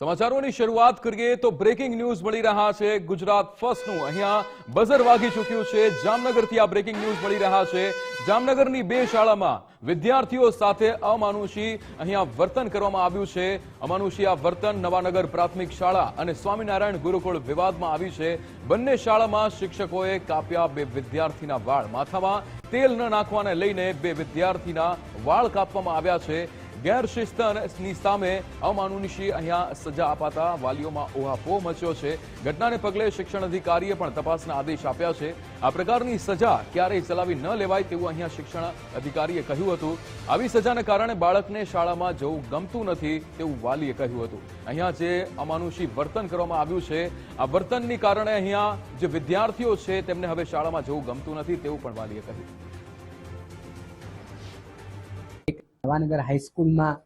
સમાચારોની શરૂઆત કરીએ તો બ્રેકિંગ ન્યૂઝ મળી રહ્યા છે. ગુજરાત ફર્સ્ટનું અહીંયા બઝર વાગી ચૂક્યું છે. જામનગરથી આ બ્રેકિંગ ન્યૂઝ મળી રહ્યા છે. જામનગરની બે શાળામાં વિદ્યાર્થીઓ સાથે અમાનુષી અહીંયા વર્તન કરવામાં આવ્યું છે. અમાનુષી આ વર્તન નવાનગર પ્રાથમિક શાળા અને સ્વામિનારાયણ ગુરુકુળ વિવાદમાં આવી છે. બંને શાળામાં શિક્ષકોએ કાપ્યા બે વિદ્યાર્થીના વાળ. માથામાં તેલ ન નાખવાને લઈને બે વિદ્યાર્થીના વાળ કાપવામાં આવ્યા છે. ગેરશિસ્તની સામે અમાનુષી અહીંયા સજા અપાતા વાલીઓમાં ઓહાપોહ મચ્યો છે. ઘટનાને પગલે શિક્ષણ અધિકારીએ પણ તપાસના આદેશ આપ્યા છે. આ પ્રકારની સજા ક્યારેય ચલાવી ન લેવાય તેવું અહીંયા શિક્ષણ અધિકારીએ કહ્યું હતું. આવી સજાને કારણે બાળકને શાળામાં જવું ગમતું નથી તેવું વાલીએ કહ્યું હતું. અહીંયા જે અમાનુષી વર્તન કરવામાં આવ્યું છે, આ વર્તનની કારણે અહીંયા જે વિદ્યાર્થીઓ છે તેમને હવે શાળામાં જવું ગમતું નથી તેવું પણ વાલીએ કહ્યું. નવાનગર હાઈસ્કૂલમાં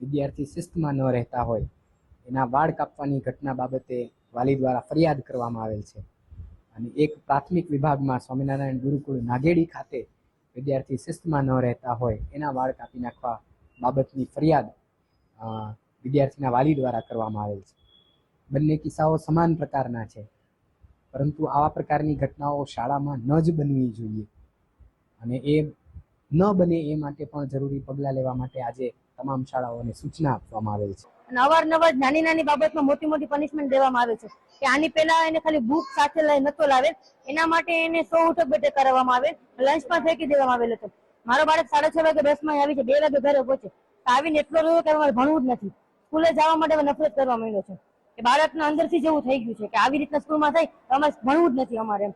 વિદ્યાર્થી શિસ્તમાં ન રહેતા હોય, એના વાળ કાપવાની ઘટના બાબતે વાલી દ્વારા ફરિયાદ કરવામાં આવેલ છે. અને એક પ્રાથમિક વિભાગમાં સ્વામિનારાયણ ગુરુકુળ નાગેડી ખાતે વિદ્યાર્થી શિસ્તમાં ન રહેતા હોય, એના વાળ કાપી નાખવા બાબતની ફરિયાદ વિદ્યાર્થીના વાલી દ્વારા કરવામાં આવેલ છે. બંને કિસ્સાઓ સમાન પ્રકારના છે, પરંતુ આવા પ્રકારની ઘટનાઓ શાળામાં ન જ બનવી જોઈએ. અને એ ન બને એ માટે પણ જરૂરી પગલાં લેવા માટે આજે તમામ શાળાઓને સૂચના આપવામાં આવેલ છે. અને અવારનવાર નાની નાની બાબતમાં મોટી મોટી પનિશમેન્ટ દેવામાં આવે છે કે આની પહેલા એને ખાલી બુક સાથે લઈ નતો લાવે એના માટે એને સો ઉઠક બેઠક કરાવવામાં આવે લંચમાં ફેંકી દેવામાં આવેલો હતો. મારો બાળક સાડા છ વાગે બસમાં આવી છે, બે વાગે ઘરે પહોંચે. આવીને એટલો રહ્યો કે મારે ભણવું જ નથી. સ્કૂલે જવા માટે નફરત કરવા માંડ્યો છે. કે બાળકના અંદરથી જેવું થઈ ગયું છે કે આવી રીતના સ્કૂલમાં થાય અમારે ભણવું જ નથી અમારે એમ.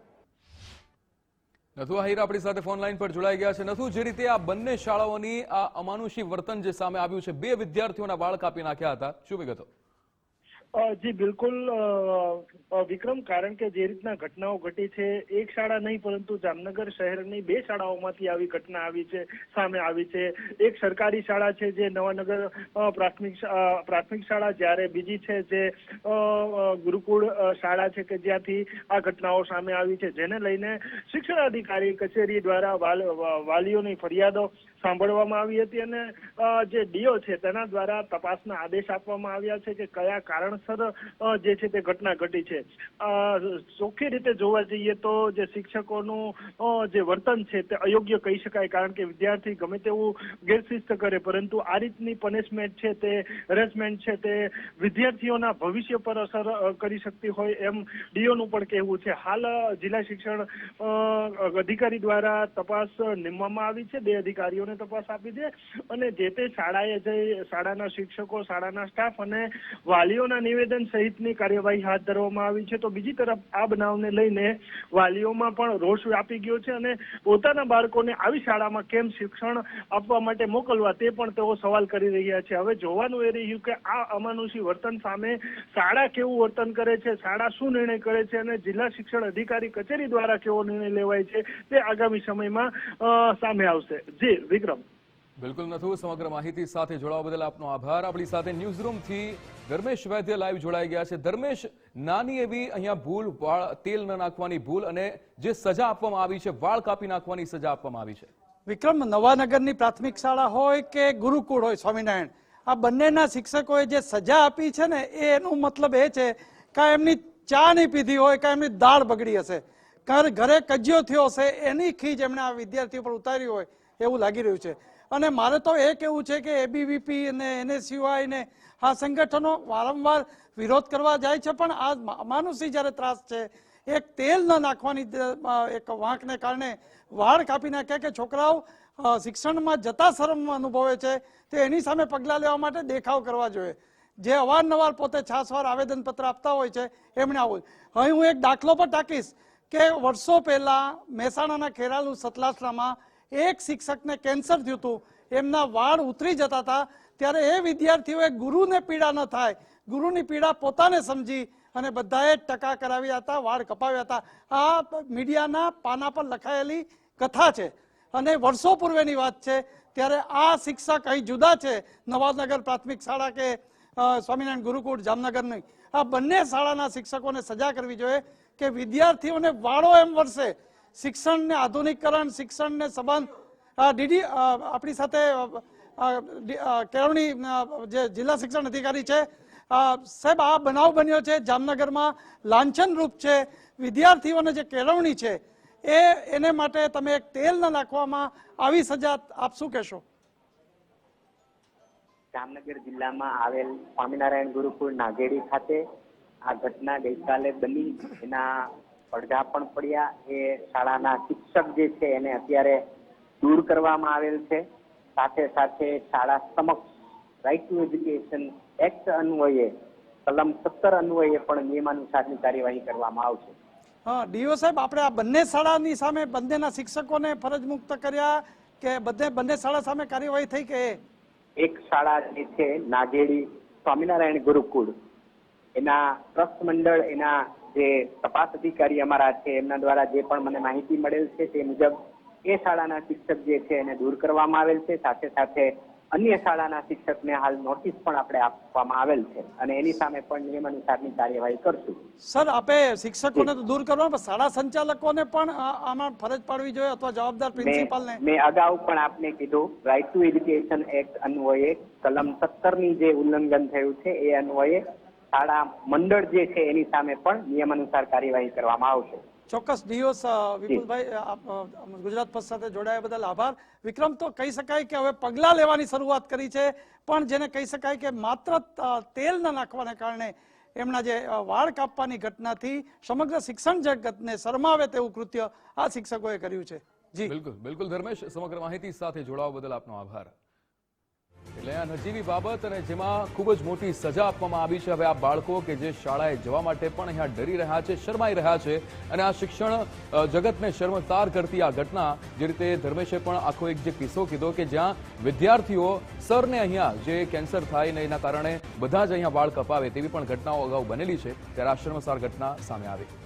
નથુ આહિર આપણી સાથે ફોન લાઈન પર જોડાઈ ગયા છે. નથુ, જે રીતે આ બંને શાળાઓની આ અમાનુષી વર્તન જે સામે આવ્યું છે, બે વિદ્યાર્થીઓના વાળ કાપી નાખ્યા હતા. શું વિગતો? જી, બિલકુલ વિક્રમ, કારણ કે જે રીતના ઘટનાઓ ઘટી છે, એક શાળા નહીં, પરંતુ જામનગર શહેરની બે શાળાઓમાંથી આવી ઘટના આવી છે, સામે આવી છે. એક સરકારી શાળા છે, જે નવાનગર પ્રાથમિક પ્રાથમિક શાળા, જ્યારે બીજી છે, જે ગુરુકુળ શાળા છે, કે જ્યાંથી આ ઘટનાઓ સામે આવી છે. જેને લઈને શિક્ષણ અધિકારી કચેરી દ્વારા વાલ- વાલીઓની ફરિયાદો સાંભળવામાં આવી હતી અને જે ડીઓ છે તેના દ્વારા તપાસના આદેશ આપવામાં આવ્યા છે કે કયા કારણસર જે છે તે ઘટના ઘટી છે. ચોખ્ખી રીતે જોવા જઈએ તો જે શિક્ષકોનું જે વર્તન છે તે અયોગ્ય કહી શકાય કારણ કે વિદ્યાર્થી ગમે તેવું ગેરશિસ્ત કરે, પરંતુ આ રીતની પનિશમેન્ટ છે તે હરેસમેન્ટ છે તે વિદ્યાર્થીઓના ભવિષ્ય પર અસર કરી શકતી હોય એમ ડીઓનું પણ કહેવું છે. હાલ જિલ્લા શિક્ષણ અધિકારી દ્વારા તપાસ નીમવામાં આવી છે. બે અધિકારીઓને તપાસ આપી દે. અને જે તે શાળાએ જઈ, શાળાના શિક્ષકો, શાળાના સ્ટાફ અને વાલીઓના નિવેદન સહિતની કાર્યવાહી હાથ ધરવામાં આવી છે. તો બીજી તરફ આ બનાવને લઈને વાલીઓમાં પણ રોષ વ્યાપી ગયો છે અને પોતાના બાળકોને આવી શાળામાં કેમ શિક્ષણ આપવા માટે મોકલવા તે પણ તેઓ સવાલ કરી રહ્યા છે. હવે જોવાનું એ રહ્યું કે આ અમાનુષી વર્તન સામે શાળા કેવું વર્તન કરે છે, શાળા શું નિર્ણય કરે છે અને જિલ્લા શિક્ષણ અધિકારી કચેરી દ્વારા કેવો નિર્ણય લેવાય છે તે આગામી સમયમાં સામે આવશે. જી વિક્રમ બિલકુલ નથુ સમગ્ર માહિતી સાથે જોડાવા બદલ આપનો આભાર. આપણી સાથે ન્યૂઝરૂમથી ધર્મેશ વૈદ્ય લાઈવ જોડાઈ ગયા છે. ધર્મેશ નાની એવી અહીંયા ભૂલ વાળ તેલ ન નાખવાની ભૂલ અને જે સજા આપવામાં આવી છે વાળ કાપી નાખવાની સજા આપવામાં આવી છે. વિક્રમ નવાનગરની પ્રાથમિક શાળા હોય કે ગુરુકુળ હોય સ્વામિનારાયણ આ બંનેના શિક્ષકોએ જે સજા આપી છે ને એ એનો મતલબ એ છે કે એમની ચા નહીં પીધી હોય કે એમની દાળ બગડી હશે ઘર ઘરે કજિયો થયો હશે એની ખીજ એમણે આ વિદ્યાર્થીઓ પર ઉતારી હોય એવું લાગી રહ્યું છે. અને મારે તો એ કહેવું છે કે એબીવીપી અને એનએસયુઆઈ ને આ સંગઠનો વારંવાર વિરોધ કરવા જાય છે, પણ આ માનુષી જ્યારે ત્રાસ છે, એક તેલ ન નાખવાની એક વાંકને કારણે વાળ કાપી નાખ્યા કે છોકરાઓ શિક્ષણમાં જતા શરમ અનુભવે છે, તે એની સામે પગલાં લેવા માટે દેખાવ કરવા જોઈએ. જે અવારનવાર પોતે છાસવાર આવેદનપત્ર આપતા હોય છે, એમણે આવું. અહીં હું એક દાખલો પણ ટાંકીશ કે વર્ષો પહેલાં મહેસાણાના ખેરાલુ સતલાસણામાં એક શિક્ષકને કેન્સર થયું હતું. એમના વાળ ઉતરી જતા હતા. ત્યારે એ વિદ્યાર્થીઓએ ગુરુને પીડા ન થાય. ગુરુની પીડા પોતાને સમજી અને બધાએ ટકા કરાવ્યા હતા, વાળ કપાવ્યા હતા. આ મીડિયાના પાના પર લખાયેલી કથા છે. અને વર્ષો પૂર્વેની વાત છે. ત્યારે આ શિક્ષક અહીં જુદા છે. નવાજનગર પ્રાથમિક શાળા કે સ્વામિનારાયણ ગુરુકુળ જામનગરની આ બંને શાળાના શિક્ષકોને સજા કરવી જોઈએ કે વિદ્યાર્થીઓને વાળો એમ વર્ષે શિક્ષણને આધુનિકરણ શિક્ષણને સંબંધ. ડીડી આપણી સાથે કેળવણી જે જિલ્લા શિક્ષણ અધિકારી છે સાહેબ, આ બનાવ બન્યો છે જામનગરમાં લાંછનરૂપ છે. વિદ્યાર્થીઓને જે કેળવણી છે, એ, એને માટે તમે એક તેલ ન નાખવામાં આવી સજા આપ શું કહેશો? જામનગર જિલ્લામાં આવેલ સ્વામિનારાયણ ગુરુકુળ નાગેડી ખાતે આ ઘટના ગઈકાલે બની. એના પડઘા પણ પડ્યા. એ શાળાના શિક્ષક જે છે એને અત્યારે દૂર કરવામાં આવેલ છે. સાથે સાથે શાળા સમક્ષ રાઇટ ટુ એજ્યુકેશન એક્ટ અન્વયે કલમ સત્તર અન્વયે પણ નિયમાનુસારની કાર્યવાહી કરવામાં આવશે. હા ડીઓ સાહેબ આપણે આ બંને શાળાની સામે બંનેના શિક્ષકોને ફરજ મુક્ત કર્યા કે બધે બંને શાળા સામે કાર્યવાહી થઈ કે એક શાળા જે છે નાગેડી સ્વામિનારાયણ ગુરુકુળ. એના ટ્રસ્ટ મંડળ એના જે તપાસ અધિકારી અમારા છે એમના દ્વારા જે પણ મને માહિતી મળેલ છે તે મુજબ એ શાળાના શિક્ષક જે છે એને દૂર કરવામાં આવેલ છે. સાથે સાથે અન્ય શાળાના શિક્ષકને હાલ નોટિસ પણ આપણે આપવામાં આવેલ છે અને એની સામે પણ નિયમ અનુસારની કાર્યવાહી કરશું. સર આપે શિક્ષકોને તો દૂર કરવા પણ શાળા સંચાલકોને પણ આમાં ફરજ પાડવી જોઈએ અથવા જવાબદાર પ્રિન્સિપાલને? મેં અગાઉ પણ આપને કીધું રાઇટ ટુ એજ્યુકેશન એક્ટ અન્વયે કલમ સત્તરની જે ઉલ્લંઘન થયું છે એ અન્વયે શાળા મંડળ જે છે એની સામે પણ નિયમાનુસાર કાર્યવાહી કરવામાં આવશે. ચોક્કસ ડીઓ વિપુલભાઈ ગુજરાત પક્ષ સાથે જોડાયા બદલ આભાર. વિક્રમ તો કહી શકાય કે હવે પગલાં લેવાની શરૂઆત કરી છે પણ જેને કહી શકાય કે માત્ર તેલ ન નાખવાને કારણે એમના જે વાળ કાપવાની ઘટનાથી સમગ્ર શિક્ષણ જગતને શરમાવે તેવું કૃત્ય આ શિક્ષકોએ કર્યું છે. જી. બિલકુલ બિલકુલ ધર્મેશ સમગ્ર માહિતી સાથે જોડાવા બદલ આપનો આભાર. એટલે આ નજીવી બાબત અને જેમાં ખૂબ જ મોટી સજા આપવામાં આવી છે. હવે આ બાળકો કે જે શાળાએ જવા માટે પણ અહીંયા ડરી રહ્યા છે, શરમાઈ રહ્યા છે અને આ શિક્ષણ જગતને શર્મસાર કરતી આ ઘટના જે રીતે ધર્મેશે પણ આખો એક જે કિસ્સો કીધો કે જ્યાં વિદ્યાર્થીઓ સરને અહીંયા જે કેન્સર થાય ને એના કારણે બધા જ અહીંયા વાળ કપાવે તેવી પણ ઘટનાઓ અગાઉ બનેલી છે. ત્યારે આ શર્મસાર ઘટના સામે આવી.